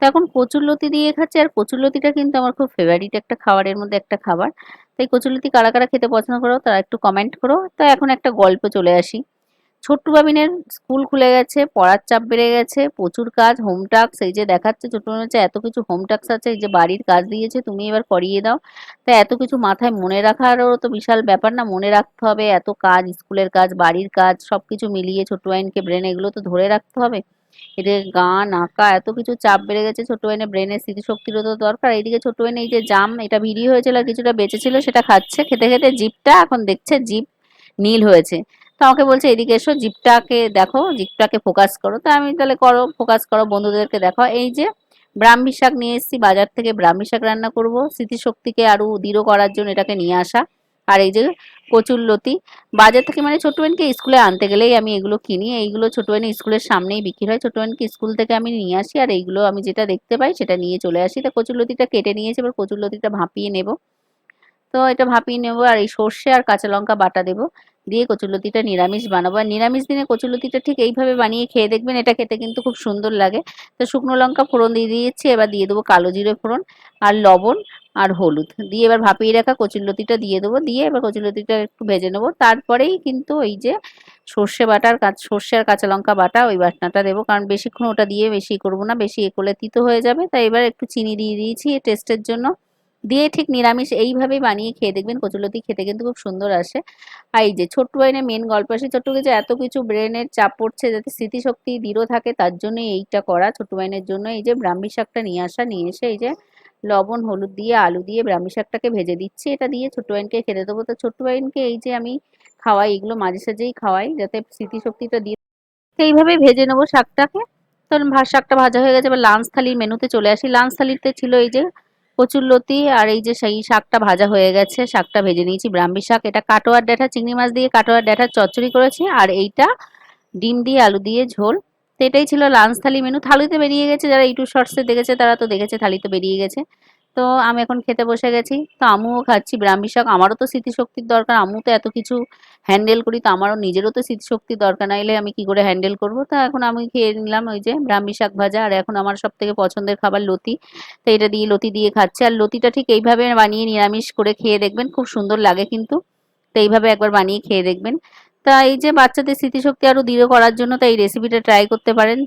তো এখন কচুরলতি দিয়ে খাচ্ছি, আর কচুরলতিটা কিন্তু আমার খুব ফেভারিট একটা খাবারের মধ্যে একটা খাবার। তাই কচুরলতি কারা কারা খেতে পছন্দ করো, তারা একটু কমেন্ট করো। তো এখন একটা গল্প চলে আসি। ছোট্টু বাবিনের স্কুল খুলে গেছে, পড়ার চাপ বেড়ে গেছে, প্রচুর কাজ হোম এই যে দেখাচ্ছে ছোট্টু হচ্ছে এত কিছু হোম আছে, এই যে বাড়ির কাজ দিয়েছে, তুমি এবার করিয়ে দাও। তা এত কিছু মাথায় মনে রাখারও তো বিশাল ব্যাপার না, মনে রাখতে হবে, এত কাজ স্কুলের কাজ, বাড়ির কাজ সব কিছু মিলিয়ে ছোট্টু আইনকে ব্রেন এগুলো তো ধরে রাখতে হবে। এদের গান, আঁকা, এত কিছু চাপ বেড়ে গেছে ছোট এনে ব্রেনের স্মৃতিশক্তিরও তো দরকার। এইদিকে ছোট এনে এই যে জাম, এটা ভিড়ি হয়েছিল আর কিছুটা বেঁচেছিল, সেটা খাচ্ছে, খেতে খেতে জিপটা এখন দেখছে জিপ নীল হয়েছে। তো আমাকে বলছে, এদিকে এসো, জিপটাকে দেখো, জিপটাকে ফোকাস করো। তা আমি তাহলে করো ফোকাস করো, বন্ধুদেরকে দেখো। এই যে ব্রাহ্মী শাক নিয়ে এসেছি, বাজার থেকে ব্রাহ্মী শাক রান্না করব, স্মৃতিশক্তিকে আরও দৃঢ় করার জন্য এটাকে নিয়ে আসা। আর এই যে কচুর লতি, বাজার থেকে মানে ছোট বোনকে স্কুলে আনতে গেলেই আমি এগুলো কিনি। এইগুলো ছোট বোন স্কুলের সামনেই বিক্রি হয়। ছোট বোনকে স্কুল থেকে আমি নিয়ে আসি আর এইগুলো আমি যেটা দেখতে পাই সেটা নিয়ে চলে আসি। তা কচুর লতিটা কেটে নিয়েছি, এবার কচুর লতিটা ভাপিয়ে নেব। তো এটা ভাপিয়ে নেব আর এই সর্ষে আর কাঁচা লঙ্কা বাটা দেবো। দিয়ে কচুলতিটা নিরামিষ বানাবো। আর নিরামিষ দিনে কচুলতিটা ঠিক এইভাবে বানিয়ে খেয়ে দেখবেন, এটা খেতে কিন্তু খুব সুন্দর লাগে। তো শুকনো লঙ্কা ফোড়ন দিয়ে দিয়েছি, এবার দিয়ে দেবো কালো জিরে ফোড়ন আর লবণ। আর হলুদ। দিয়ে এবার ভাপিয়ে রাখা কচুরলতিটা দিয়ে দেবো। দিয়ে এবার কচুরলতিটা একটু ভেজে নেব। তারপরেই কিন্তু ওই যে সর্ষে বাটার সর্ষে আর কাঁচা লঙ্কা বাটা ওই বাটনাটা দেবো। কারণ বেশিক্ষণ ওটা দিয়ে বেশি করব না, বেশি এ করলে তিতো হয়ে যাবে। তাই এবার একটু চিনি দিয়ে দিয়েছি টেস্টের জন্য। দিয়ে ঠিক নিরামিষ এইভাবেই বানিয়ে খেয়ে দেখবেন কচুলতি খেতে কিন্তু খুব সুন্দর আসে। আর এই যে ছোট্ট বাইনে মেন গল্প আসে, ছোট্ট যে এত কিছু ব্রেনের চাপ পড়ছে যাতে স্মৃতিশক্তি দৃঢ় থাকে, তার জন্যই এইটা করা। ছোট্ট বাইনের জন্য এই যে ব্রাহ্মী শাকটা নিয়ে আসা, নিয়ে এসে এই যে লবণ, হলুদ দিয়ে আলু দিয়ে ব্রাহ্মী শাকটাকে ভেজে দিচ্ছি। এটা দিয়ে ছোট্ট বাইনকে খেতে দেবো। তো ছোট্ট বাইনকে এই যে আমি খাওয়াই, এগুলো মাঝে সাঝেই খাওয়াই যাতে স্মৃতিশক্তিটা দিয়ে এইভাবে ভেজে নেব শাকটাকে। তখন শাকটা ভাজা হয়ে গেছে, এবার লাঞ্চ থালির মেনুতে চলে আসি। লাঞ্চ থালিতে ছিল এই যে কচুরলতি আর এই যে সেই শাকটা ভাজা হয়ে গেছে, শাকটা ভেজে নিয়েছি ব্রাহ্মী শাক। এটা কাটোয়ার ডেটা, চিংড়ি মাছ দিয়ে কাটোয়ার ডেটা চচ্চড়ি করেছি। আর এইটা ডিম দিয়ে, আলু দিয়ে ঝোল। তো এটাই ছিল লাঞ্চ থালি মেনু থালিতে বেরিয়ে গেছে, যারা ইউটিউব শর্টসে দেখেছে তারা তো দেখেছে থালিতে বেরিয়ে গেছে। তো আমি এখন খেতে বসে গেছি। তো আমিও খাচ্ছি ব্রাহ্মী শাক আমারও তো স্মৃতিশক্তির দরকার আমু তো এত কিছু হ্যান্ডেল করি, তো আমারও নিজেরও তো স্মৃতিশক্তির দরকার। নাইলে আমি কি করে হ্যান্ডেল করব? তো এখন আমি খেয়ে নিলাম ওই যে ব্রাহ্মী শাক ভাজা, আর এখন আমার সব থেকে পছন্দের খাবার লতি। তো এটা দিয়ে লতি দিয়ে খাচ্ছে। আর লতিটা ঠিক এইভাবে বানিয়ে নিরামিষ করে খেয়ে দেখবেন, খুব সুন্দর লাগে কিন্তু। তো এইভাবে একবার বানিয়ে খেয়ে দেখবেন। তা এই যে বাচ্চাদের স্মৃতিশক্তি আরও দৃঢ় করার জন্য তাই এই রেসিপিটা ট্রাই করতে পারেন।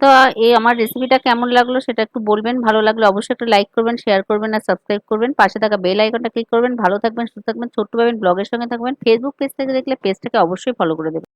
তো এই আমার রেসিপিটা কেমন লাগল সেটা একটু বলবেন, ভালো লাগলে অবশ্যই একটা লাইক করবেন শেয়ার করবেন আর সাবস্ক্রাইব করবেন। পাশে থাকা বেল আইকনটা ক্লিক করবেন, ভালো থাকবেন, সুস্থ থাকবেন, ছোট্ট পাবেন ব্লগের সঙ্গে থাকবেন ফেসবুক পেজ থেকে দেখলে পেজটাকে অবশ্যই ফলো করে দেবেন।